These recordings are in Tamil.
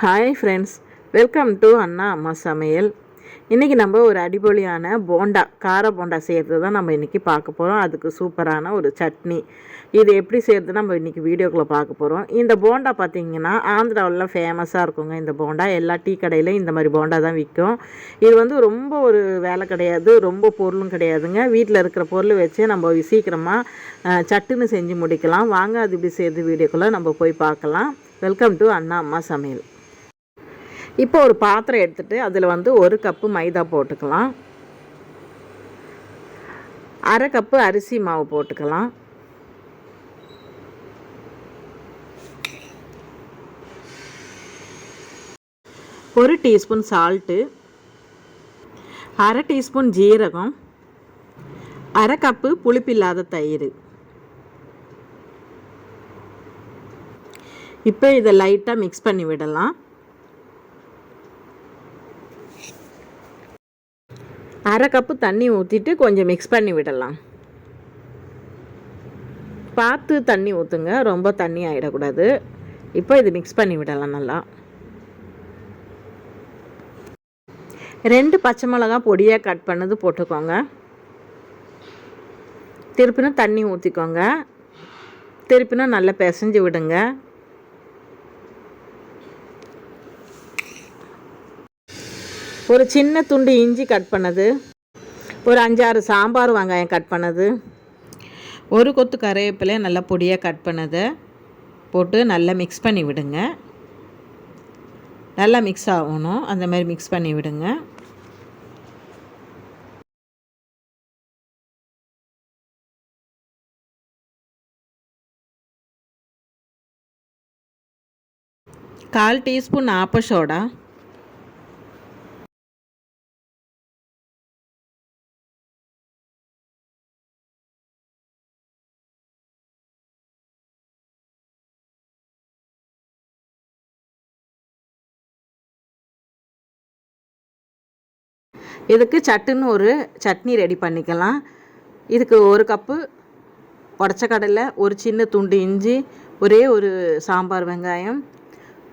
ஹாய் ஃப்ரெண்ட்ஸ் வெல்கம் டு அண்ணா அம்மா சமையல் இன்றைக்கி நம்ம ஒரு அடிபொலியான போண்டா கார போண்டா செய்கிறது தான் நம்ம இன்றைக்கி பார்க்க போகிறோம் அதுக்கு சூப்பரான ஒரு சட்னி. இது எப்படி செய்கிறது நம்ம இன்றைக்கி வீடியோக்குள்ளே பார்க்க போகிறோம் இந்த போண்டா பார்த்திங்கன்னா ஆந்திராவிலலாம் ஃபேமஸாக இருக்குங்க இந்த போண்டா. எல்லா டீ கடையிலையும் இந்த மாதிரி போண்டா தான் விற்கும். இது வந்து ரொம்ப ஒரு வேலை கிடையாது ரொம்ப பொருளும் கிடையாதுங்க. வீட்டில் இருக்கிற பொருள் வச்சு நம்ம சீக்கிரமாக சட்டுன்னு செஞ்சு முடிக்கலாம். வாங்க அது இப்படி செய்கிறது வீடியோக்குள்ளே நம்ம போய் பார்க்கலாம். வெல்கம் டு அண்ணா அம்மா சமையல் இப்போ ஒரு பாத்திரம் எடுத்துகிட்டு அதில் வந்து ஒரு கப்பு மைதா போட்டுக்கலாம். அரை கப்பு அரிசி மாவு போட்டுக்கலாம். ஒரு டீஸ்பூன் சால்ட்டு. அரை டீஸ்பூன் ஜீரகம். அரை கப்பு புளிப்பில்லாத தயிர். இப்போ இதை லைட்டாக மிக்ஸ் பண்ணி விடலாம். அரை கப்பு தண்ணி ஊற்றிட்டு கொஞ்சம் மிக்ஸ் பண்ணி விடலாம். பார்த்து தண்ணி ஊற்றுங்க ரொம்ப தண்ணி ஆகிடக்கூடாது இப்போ இது மிக்ஸ் பண்ணி விடலாம் நல்லா. ரெண்டு பச்சை மிளகா பொடியாக கட் பண்ணது போட்டுக்கோங்க. திருப்பினும் தண்ணி ஊற்றிக்கோங்க திருப்பினும் நல்லா பிசைஞ்சு விடுங்க. ஒரு சின்ன துண்டு இஞ்சி கட் பண்ணது. ஒரு அஞ்சாறு சாம்பார் வெங்காயம் கட் பண்ணது. ஒரு கொத்து கருவேப்பிலை நல்லா பொடியாக கட் பண்ணதை. போட்டு நல்லா மிக்ஸ் பண்ணி விடுங்க. நல்லா மிக்ஸ் ஆகணும். அந்த மாதிரி மிக்ஸ் பண்ணி விடுங்க. கால் டீஸ்பூன் ஆப்ப சோடா. இதுக்கு சட்டுன்னு ஒரு சட்னி ரெடி பண்ணிக்கலாம். இதுக்கு ஒரு கப்பு உடச்ச கடலை ஒரு சின்ன துண்டு இஞ்சி ஒரே ஒரு சாம்பார் வெங்காயம்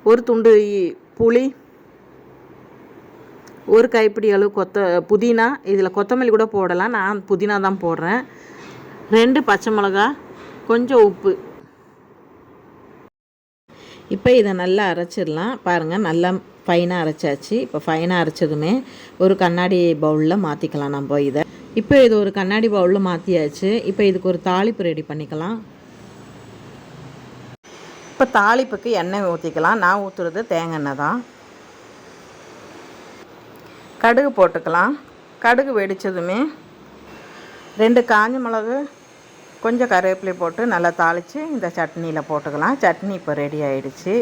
ஒரு துண்டு புளி ஒரு கைப்பிடி அளவு கொத்த புதினா இதில் கொத்தமல்லி கூட போடலாம். நான் புதினா தான் போடுறேன். ரெண்டு பச்சை மிளகா கொஞ்சம் உப்பு. இப்போ இதை நல்லா அரைச்சிடலாம். பாருங்கள் நல்லா ஃபைனாக அரைச்சாச்சு. இப்போ ஃபைனாக அரைச்சதுமே ஒரு கண்ணாடி பவுலில் மாற்றிக்கலாம் நம்ம இதை. இப்போ இது ஒரு கண்ணாடி பவுலில் மாற்றியாச்சு இப்போ இதுக்கு ஒரு தாளிப்பு ரெடி பண்ணிக்கலாம். இப்போ தாளிப்புக்கு எண்ணெய் ஊற்றிக்கலாம் நான் ஊற்றுறது தேங்காய் எண்ணெய் தான். கடுகு போட்டுக்கலாம். கடுகு வெடித்ததுமே ரெண்டு காஞ்ச மிளகு கொஞ்சம் கருவேப்பிலை போட்டு நல்லா தாளித்து இந்த சட்னியில் போட்டுக்கலாம். சட்னி இப்போ ரெடி ஆகிடுச்சு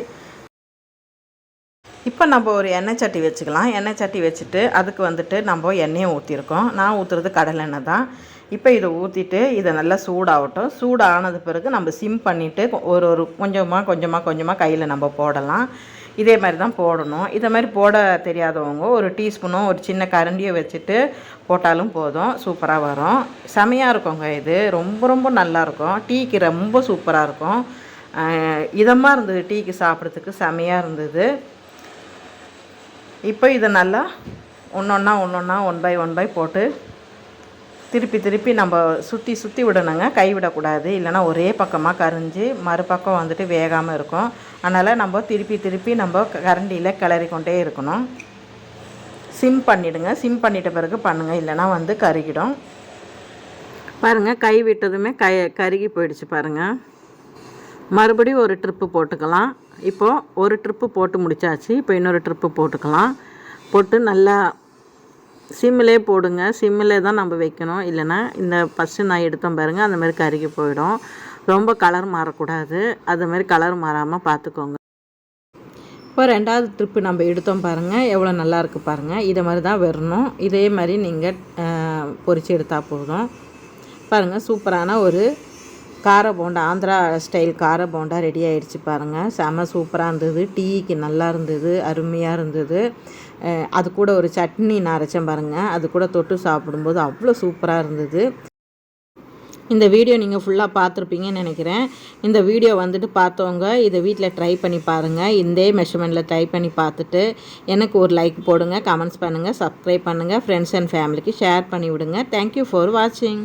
இப்போ நம்ம ஒரு எண்ணெய் சட்டி வச்சுக்கலாம். எண்ணெய் சட்டி வச்சுட்டு அதுக்கு வந்துட்டு நம்ம எண்ணெயை ஊற்றிருக்கோம் நான் ஊற்றுறது கடலெண்ணெய் தான். இப்போ இதை ஊற்றிட்டு இதை நல்லா சூடாகட்டும். சூடானது பிறகு நம்ம சிம் பண்ணிவிட்டு ஒரு ஒரு கொஞ்சமாக கொஞ்சமாக கொஞ்சமாக கையில் நம்ம போடலாம். இதே மாதிரி தான் போடணும். இதை மாதிரி போட தெரியாதவங்க ஒரு டீஸ்பூனும் ஒரு சின்ன கரண்டியை வச்சுட்டு போட்டாலும் போதும். சூப்பராக வரும். செமையாக இருக்குங்க இது. ரொம்ப ரொம்ப நல்லாயிருக்கும் டீக்கு ரொம்ப சூப்பராக இருக்கும். இதமாக இருந்தது டீக்கு சாப்பிட்றதுக்கு. செமையாக இருந்தது. இப்போ இதை நல்லா ஒன்று ஒன்றா ஒன்று ஒன்றா ஒன் பை ஒன் பை போட்டு திருப்பி திருப்பி நம்ம சுற்றி சுற்றி விடணுங்க. கைவிடக்கூடாது இல்லைனா ஒரே பக்கமாக கரைஞ்சி மறுபக்கம் வந்துட்டு வேகாமல் இருக்கும். அதனால் நம்ம திருப்பி திருப்பி நம்ம கரண்டியில் கிளறி கொண்டே இருக்கணும். சிம் பண்ணிவிடுங்க சிம் பண்ணிட்ட பிறகு பண்ணுங்கள் இல்லைனா வந்து கருகிடும். பாருங்கள் கை விட்டதுமே கை கருகி போயிடுச்சு பாருங்கள் மறுபடியும் ஒரு ட்ரிப்பு போட்டுக்கலாம். இப்போது ஒரு ட்ரிப்பு போட்டு முடித்தாச்சு இப்போ இன்னொரு ட்ரிப்பு போட்டுக்கலாம். போட்டு நல்லா சிம்மிலே போடுங்க. சிம்மிலே தான் நம்ம வைக்கணும். இல்லைன்னா இந்த ஃபஸ்ட்டு நான் எடுத்தோம் பாருங்கள் அந்த மாதிரி கருகி போயிடும். ரொம்ப கலர் மாறக்கூடாது. அது மாதிரி கலர் மாறாமல் பார்த்துக்கோங்க. இப்போ ரெண்டாவது ட்ரிப்பு நம்ம எடுத்தோம் பாருங்கள் எவ்வளோ நல்லா இருக்குது பாருங்கள் இதை மாதிரி தான் வரணும் இதே மாதிரி நீங்கள் பொறிச்சு எடுத்தால் போதும். பாருங்கள் சூப்பரான ஒரு கார போண்டா ஆந்திரா ஸ்டைல் கார போண்டா ரெடி ஆகிடுச்சு பாருங்கள் செம சூப்பராக இருந்தது. டீக்கு நல்லா இருந்தது அருமையாக இருந்தது. அது கூட ஒரு சட்னி நான் அரைச்சேன் பாருங்கள் அது கூட தொட்டு சாப்பிடும்போது அவ்வளோ சூப்பராக இருந்தது. இந்த வீடியோ நீங்கள் ஃபுல்லாக பார்த்துருப்பீங்கன்னு நினைக்கிறேன். இந்த வீடியோ வந்துட்டு பார்த்தவங்க இதை வீட்டில் ட்ரை பண்ணி பாருங்கள் இதே மெஷர்மெண்ட்டில் ட்ரை பண்ணி பார்த்துட்டு எனக்கு ஒரு லைக் போடுங்க கமெண்ட்ஸ் பண்ணுங்கள் சப்ஸ்கிரைப் பண்ணுங்கள் ஃப்ரெண்ட்ஸ் அண்ட் ஃபேமிலிக்கு ஷேர் பண்ணி விடுங்க தேங்க்யூ ஃபார் வாட்சிங்